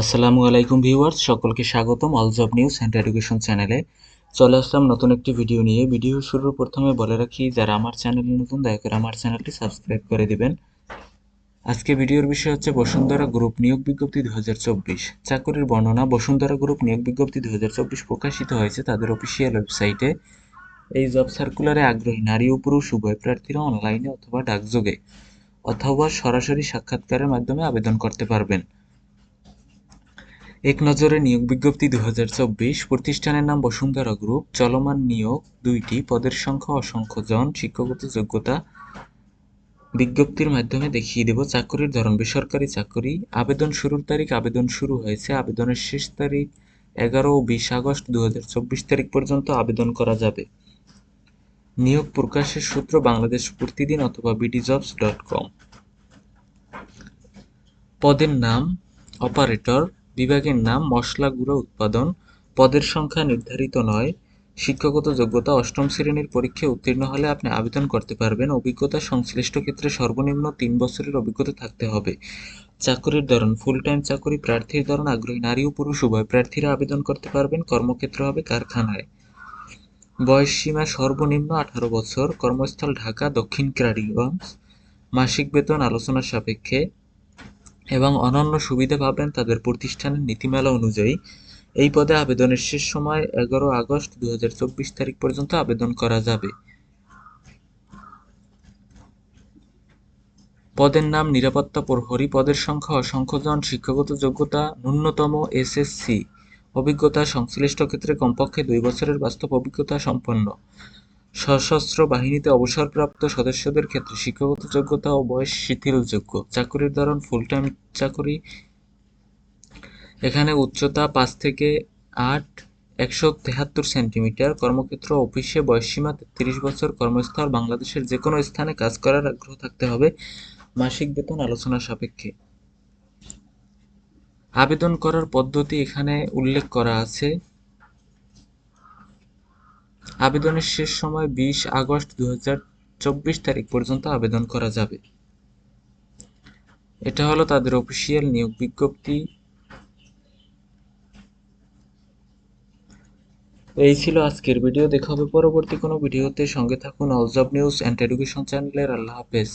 আসসালামু আলাইকুম ভিউয়ার্স, সকলকে স্বাগতম all job news and education চ্যানেলে চলে আসলাম নতুন একটি ভিডিও নিয়ে। ভিডিও শুরুর প্রথমে বলে রাখি, যারা আমার চ্যানেলে নতুন, দয়া করে আমার চ্যানেলটি সাবস্ক্রাইব করে দিবেন। আজকে ভিডিওর বিষয় হচ্ছে বসুন্ধরা গ্রুপ নিয়োগ বিজ্ঞপ্তি দু চাকরির বর্ণনা, বসুন্ধরা গ্রুপ নিয়োগ বিজ্ঞপ্তি দুই হাজার চব্বিশ প্রকাশিত হয়েছে তাদের অফিসিয়াল ওয়েবসাইটে এই জব সার্কুলারে আগ্রহী নারী ও পুরুষ উভয় প্রার্থীরা অনলাইনে অথবা ডাকযোগে অথবা সরাসরি সাক্ষাৎকারের মাধ্যমে আবেদন করতে পারবেন। এক নজরে নিয়োগ বিজ্ঞপ্তি দু হাজার চব্বিশ প্রতিষ্ঠানের নাম বসুন্ধরা গ্রুপ, চলমান নিয়োগ দুইটি, পদের সংখ্যা অসংখ্য জন, শিক্ষাগত যোগ্যতা বিজ্ঞপ্তির মাধ্যমে দেখিয়ে দেব, চাকরির ধরন, বেসরকারি চাকরি, আবেদন শুরুর তারিখ, আবেদন শুরু হয়েছে, আবেদনের শেষ তারিখ এগারো ও বিশ আগস্ট দু হাজার চব্বিশ তারিখ পর্যন্ত আবেদন করা যাবে। নিয়োগ প্রকাশের সূত্র বাংলাদেশ প্রতিদিন অথবা বিডি জবস ডট কম পদের নাম অপারেটর বিভাগের নাম মশলা গুঁড়ো উৎপাদন, পদের সংখ্যা নির্ধারিত নয়। শিক্ষাগত যোগ্যতা অষ্টম শ্রেণির পরীক্ষায় উত্তীর্ণ হলে আপনি আবেদন করতে পারবেন। অভিজ্ঞতা সংশ্লিষ্ট ক্ষেত্রে সর্বনিম্ন তিন বছরের অভিজ্ঞতা থাকতে হবে। চাকরির ধরন ফুল টাইম চাকরি, প্রার্থীর ধরন, আগ্রহী নারী ও পুরুষ, উভয় প্রার্থীরা আবেদন করতে পারবেন। কর্মক্ষেত্র হবে কারখানায়। বয়স সীমা সর্বনিম্ন আঠারো বছর। কর্মস্থল ঢাকা, দক্ষিণ ক্রাড়িগঞ্জ। মাসিক বেতন আলোচনার সাপেক্ষে এবং অন্যান্য সুবিধা পাবেন তাদের প্রতিষ্ঠানের নীতিমালা অনুযায়ী। এই পদে আবেদনের শেষ সময় এগারো আগস্ট দুই হাজার চব্বিশ তারিখ পর্যন্ত আবেদন করা যাবে। পদের নাম নিরাপত্তা প্রহরী। পদের সংখ্যা অসংখ্য জন শিক্ষাগত যোগ্যতা ন্যূনতম এসএসসি। অভিজ্ঞতা সংশ্লিষ্ট ক্ষেত্রে কমপক্ষে দুই বছরের বাস্তব অভিজ্ঞতা সম্পন্ন। সশস্ত্র বাহিনীতে অবসরপ্রাপ্ত সদস্যদের ক্ষেত্রে শিক্ষাগত যোগ্যতা ও বয়স শিথিলযোগ্য। চাকুরির ধরন ফুল টাইম চাকুরি। এখানে উচ্চতা পাঁচ থেকে আট, একশো তেহাত্তর সেন্টিমিটার। কর্মক্ষেত্র অফিসে বয়সসীমা তেত্রিশ বছর। কর্মস্থল বাংলাদেশের যে কোনো স্থানে কাজ করার আগ্রহ থাকতে হবে। মাসিক বেতন আলোচনা সাপেক্ষে। আবেদন করার পদ্ধতি এখানে উল্লেখ করা আছে। আবেদনের শেষ সময় বিশ আগস্ট দু চব্বিশ তারিখ পর্যন্ত আবেদন করা যাবে। এটা হলো তাদের অফিসিয়াল নিয়োগ বিজ্ঞপ্তি। এই ছিল আজকের ভিডিও। দেখা হবে পরবর্তী কোনো ভিডিওতে। সঙ্গে থাকুন অলজব নিউজ অ্যান্ড এডুকেশন চ্যানেলের আল্লাহ হাফেজ।